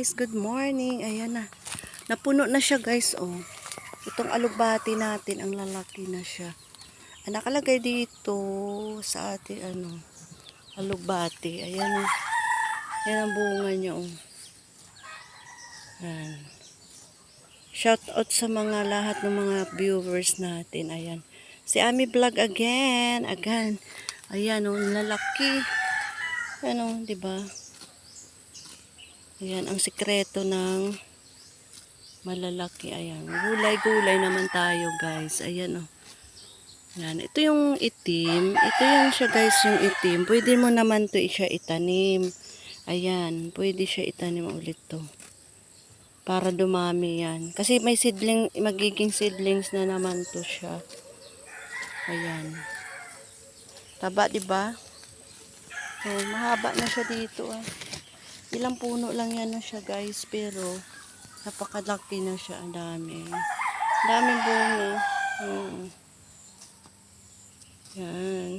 guys, good morning. Ayan na. Napuno na siya guys, oh. Itong alugbati natin, ang lalaki na siya. Ang nakalagay dito sa ating ano, alugbati. Ayan, oh. Ayan ang bunga niya, oh. Shout out sa mga lahat ng mga viewers natin. Ayan. Si Ami Vlog again. Again. Ayan, oh, lalaki. Ano, 'di ba? Ayan, ang sikreto ng malalaki. Ayan, gulay-gulay naman tayo, guys. Ayan, oh. Ayan, ito yung itim. Ito yung siya, guys, yung itim. Pwede mo naman to siya itanim. Ayan, pwede siya itanim ulit to. Para dumami yan. Kasi may seedling, magiging seedlings na naman to siya. Ayan. Taba, di ba? Oh, mahaba na siya dito ah. Ilang puno lang yan na siya guys, pero napakalaki na siya, ang dami. Ang daming bunga. Hmm. Yan.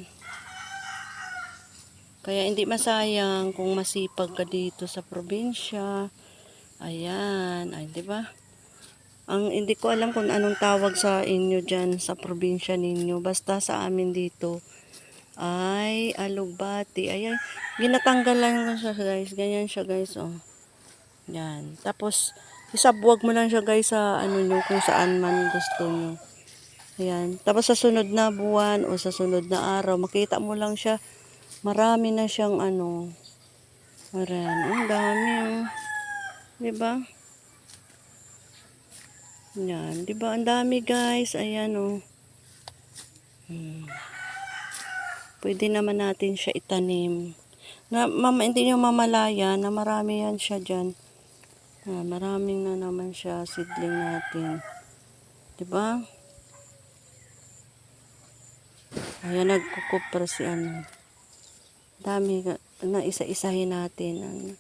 Kaya hindi masayang kung masipag ka dito sa probinsya. Ayan, ay 'di ba? Ang hindi ko alam kung anong tawag sa inyo diyan sa probinsya ninyo. Basta sa amin dito ay alugbati. Ayan, ginatanggalan ko siya guys. Ganyan siya guys, oh. Yan. Tapos, isabuwag mo lang siya guys sa ano nyo, kung saan man gusto nyo. Ayan. Tapos sa sunod na buwan o sa sunod na araw, makita mo lang siya. Marami na siyang ano. Ayan. Ang dami, oh. Diba? Yan. Diba? Ang dami guys. Ayan, oh. Hmm. Pwede naman natin siya itanim. Na, mama, hindi nyo mamalaya na marami yan siya dyan. Ah, maraming na naman siya seedling natin. Diba? Ayan, nagkukupra si ano. Dami na isa-isahin natin. Ano.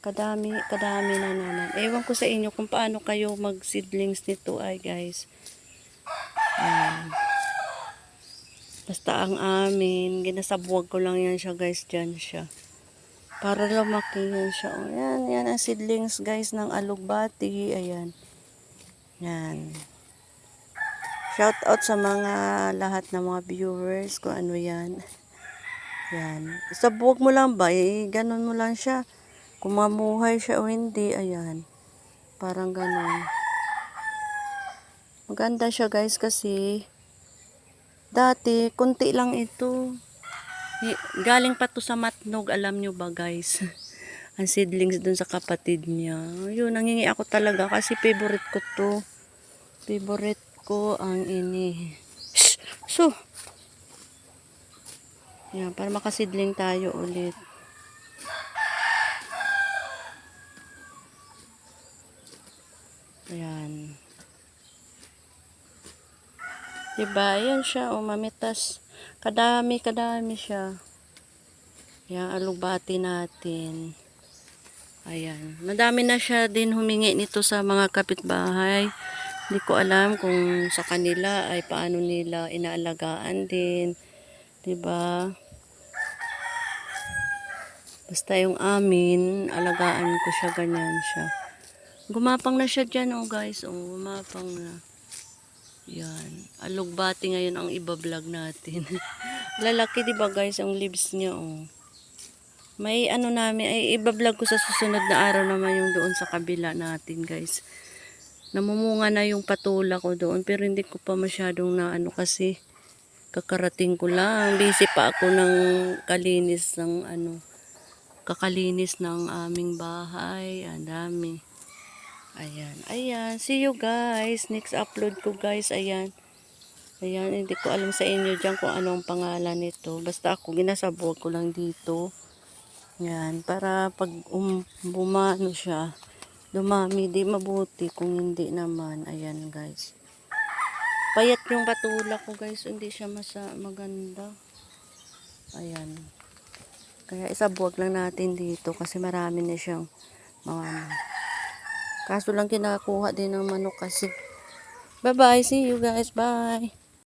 Kadami, kadami na naman. Ewan ko sa inyo kung paano kayo mag-seedlings nito ay guys. Ayan. Basta ang amin, ginasabuwag ko lang yan siya guys, dyan siya. Para lumaki yan siya. O, yan, yan ang seedlings guys ng alugbati. Ayan. Yan. Shout out sa mga lahat ng mga viewers kung ano yan. Yan. Isabuwag mo lang ba? Eh, ganun mo lang siya. Kung mamuhay siya o hindi, ayan. Parang ganun. Maganda siya guys kasi Dati, kunti lang ito. Galing pa to sa matnog, alam nyo ba guys? ang seedlings dun sa kapatid niya. Yun, nangingi ako talaga kasi favorite ko to. Favorite ko ang ini. So! Yan, para makasidling tayo ulit. Ayan. Diba? Ayan siya, o mamitas. Kadami, kadami siya. Ayan, alugbati natin. Ayan. Madami na siya din humingi nito sa mga kapitbahay. Hindi ko alam kung sa kanila ay paano nila inaalagaan din. Diba? Basta yung amin, alagaan ko siya, ganyan siya. Gumapang na siya dyan, oh guys. Oh, gumapang na. Yan. Alugbati ngayon ang iba-vlog natin. Lalaki, di ba guys, ang leaves niya, oh. May ano namin, ay iba-vlog ko sa susunod na araw naman yung doon sa kabila natin, guys. Namumunga na yung patula ko doon, pero hindi ko pa masyadong na ano kasi kakarating ko lang. Busy pa ako ng kalinis ng ano, kakalinis ng aming bahay. Ang dami. Ayan. Ayan. See you guys. Next upload ko guys. Ayan. Ayan. Hindi ko alam sa inyo dyan kung anong pangalan nito. Basta ako ginasabuag ko lang dito. Ayan. Para pag um, bumano siya, dumami. Di mabuti kung hindi naman. Ayan guys. Payat yung patula ko guys. Hindi siya masa maganda. Ayan. Kaya isabuag lang natin dito kasi marami na siyang mga Kaso lang kinakuha din ng manok kasi. Bye-bye. See you guys. Bye.